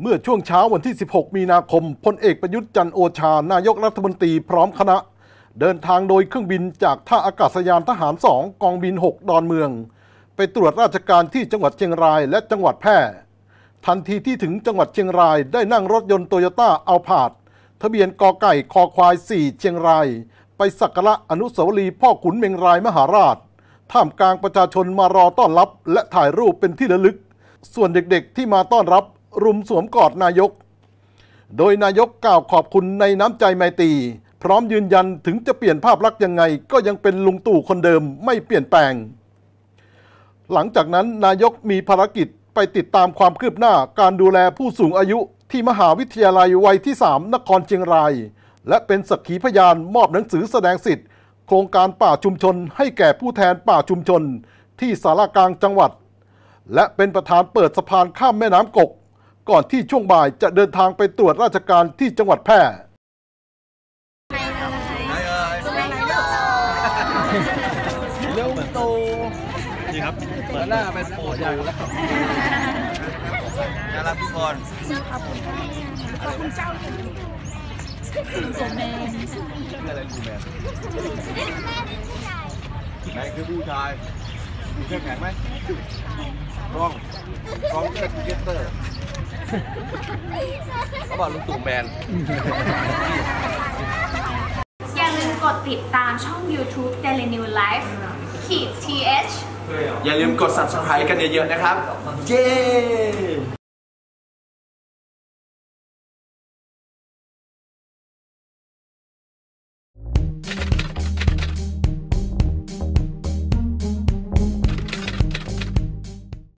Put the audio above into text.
เมื่อช่วงเช้าวันที่ 16 มีนาคมพลเอกประยุทธ์จันโอชา นายกรัฐมนตรีพร้อมคณะ เดินทางโดยเครื่องบินจากท่าอากาศยานทหาร 2 กองบิน 6 ดอนเมือง ไปตรวจราชการที่จังหวัดเชียงรายและจังหวัดแพร่ ทันทีที่ถึงจังหวัดเชียงรายได้นั่งรถยนต์โตโยต้าอัลพาดทะเบียนกอไก่คอควาย 4 เชียงราย ไปสักการะอนุสาวรีย์พ่อขุนเมงรายมหาราช ท่ามกลางประชาชนมารอต้อนรับ และถ่ายรูปเป็นที่ระลึก ส่วนเด็กๆที่มาต้อนรับ รุมสวมกอดนายก โดยนายกกล่าวขอบคุณในน้ำใจไมตรีพร้อมยืนยันถึงจะเปลี่ยนภาพลักษณ์ยังไง ก็ยังเป็นลุงตู่คนเดิมไม่เปลี่ยนแปลง หลังจากนั้นนายกมีภารกิจไปติดตามความคืบหน้าการดูแลผู้สูงอายุที่มหาวิทยาลัยวัยที่ 3 นครเชียงราย และเป็นสักขีพยานมอบหนังสือแสดงสิทธิ์ โครงการป่าชุมชนให้แก่ผู้แทนป่าชุมชน ที่สารากลางจังหวัด และเป็นประธานเปิดสะพานข้ามแม่น้ำกก ก่อนที่ช่วงบ่ายจะเดินทางไปตรวจราชการที่จังหวัดแพร่เร็วโตนี่ครับเปิดหน้าเป็นโปรดอยู่แล้วน่ารักทุกคนชื่ออะไรกูแมนแมนคือผู้ชายมีเครื่องแข็งไหมกล้องกล้องเก็ตเก็ตเตอร์ เขาบอกลุงตู่แมน อย่าลืมกดติดตามช่อง YouTube Daily New Life ขีด th อย่าลืมกด subscribe กันเยอะๆนะครับ เย้